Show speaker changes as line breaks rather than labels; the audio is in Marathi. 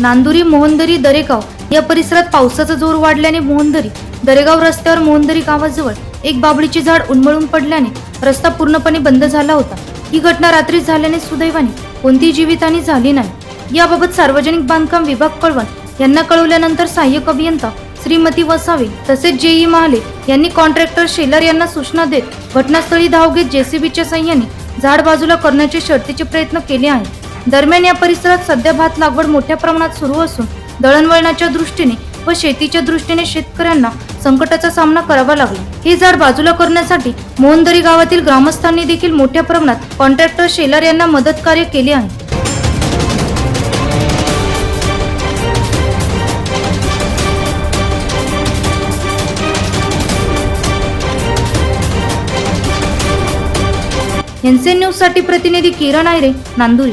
नांदुरी मोहनदरी दरेगाव या परिसरात पावसाचा जोर वाढल्याने मोहनदरी दरेगाव रस्त्यावर मोहनदरी गावाजवळ एक बाबळीचे झाड उन्मळून पडल्याने रस्ता पूर्णपणे बंद झाला होता. ही घटना रात्री झाल्याने सुदैवाने कोणतीही जीवितहानी झाली नाही. याबाबत सार्वजनिक बांधकाम विभाग कळवण यांना कळवल्यानंतर सहाय्यक अभियंता श्रीमती वसावे तसेच जेई महाले यांनी कॉन्ट्रॅक्टर शेलर यांना सूचना देत घटनास्थळी धाव घेत जेसीबीच्या सहाय्याने झाड बाजूला करण्याचे शर्तीचे प्रयत्न केले आहेत. दरम्यान या परिसरात सध्या भात लागवड मोठ्या प्रमाणात सुरू असून दळणवळणाच्या दृष्टीने व शेतीच्या दृष्टीने शेतकऱ्यांना संकटाचा सामना करावा लागला. हे झाड बाजूला करण्यासाठी मोहनदरी गावातील ग्रामस्थांनी देखील मोठ्या प्रमाणात कॉन्ट्रॅक्टर शेलार यांना मदत कार्य केले आहे. एनसीएन न्यूजसाठी प्रतिनिधी किरण आयरे नांदुरी.